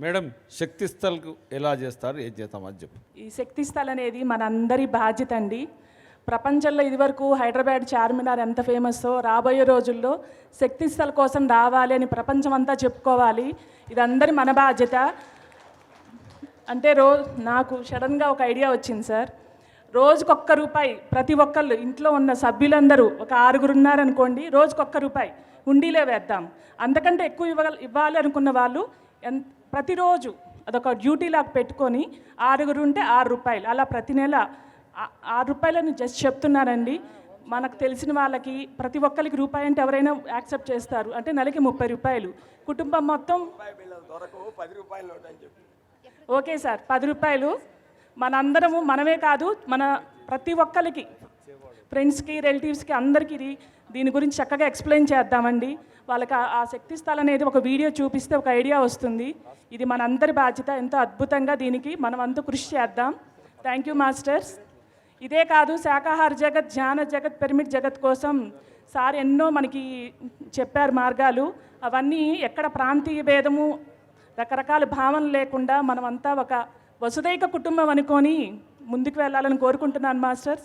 Madam శక్తి స్థల్కు ఎలా చేస్తారు ఏం చేస్తాం చెప్పు. ఈ శక్తి స్థల్ అనేది మనందరి బాధ్యత అండి. ప్రపంచంలో ఇదివరకు హైదరాబాద్ చార్మినార్ ఎంత ఫేమస్సో రాబోయే రోజుల్లో శక్తి స్థల్ కోసం రావాలి అని ప్రపంచం అంతా చెప్పుకోవాలి. ఇది అందరి మన బాధ్యత. అంటే రో నాకు సడన్గా ఒక ఐడియా వచ్చింది సార్. రోజుకొక్క రూపాయి ప్రతి ఒక్కళ్ళు ఇంట్లో ఉన్న సభ్యులందరూ ఒక ఆరుగురు ఉన్నారనుకోండి రోజుకొక్క రూపాయి హుండీలో వేద్దాం. అంతకంటే ఎక్కువ ఇవ్వ ఇవ్వాలి అనుకున్న వాళ్ళు ఎన్ ప్రతిరోజు అదొక డ్యూటీ లాగా పెట్టుకొని ఆరుగురు ఉంటే ఆరు రూపాయలు. అలా ప్రతి నెల ఆరు రూపాయలని జస్ట్ చెప్తున్నారండి. మనకు తెలిసిన వాళ్ళకి ప్రతి ఒక్కరికి రూపాయి అంటే ఎవరైనా యాక్సెప్ట్ చేస్తారు. అంటే నెలకి ముప్పై రూపాయలు. కుటుంబం మొత్తం ఓకే సార్ పది రూపాయలు. మనందరము మనమే కాదు మన ప్రతి ఒక్కరికి ఫ్రెండ్స్కి రిలేటివ్స్కి అందరికీ ఇది దీని గురించి చక్కగా ఎక్స్ప్లెయిన్ చేద్దామండి. వాళ్ళకి ఆ- శక్తి స్థలం అనేది ఒక వీడియో చూపిస్తే ఒక ఐడియా వస్తుంది. ఇది మన అందరి బాధ్యత. ఎంతో అద్భుతంగా దీనికి మనం అంతా కృషి చేద్దాం. థ్యాంక్ యూ మాస్టర్స్ ఇదే కాదు శాకాహార జగత్ ధ్యాన జగత్ పిరమిడ్ జగత్ కోసం సార్ ఎన్నో మనకి చెప్పారు మార్గాలు. అవన్నీ ఎక్కడ ప్రాంతీయ భేదము రకరకాల భావనలు లేకుండా మనమంతా ఒక వసుదైక కుటుంబం అనుకొని ముందుకు వెళ్ళాలని కోరుకుంటున్నాను masters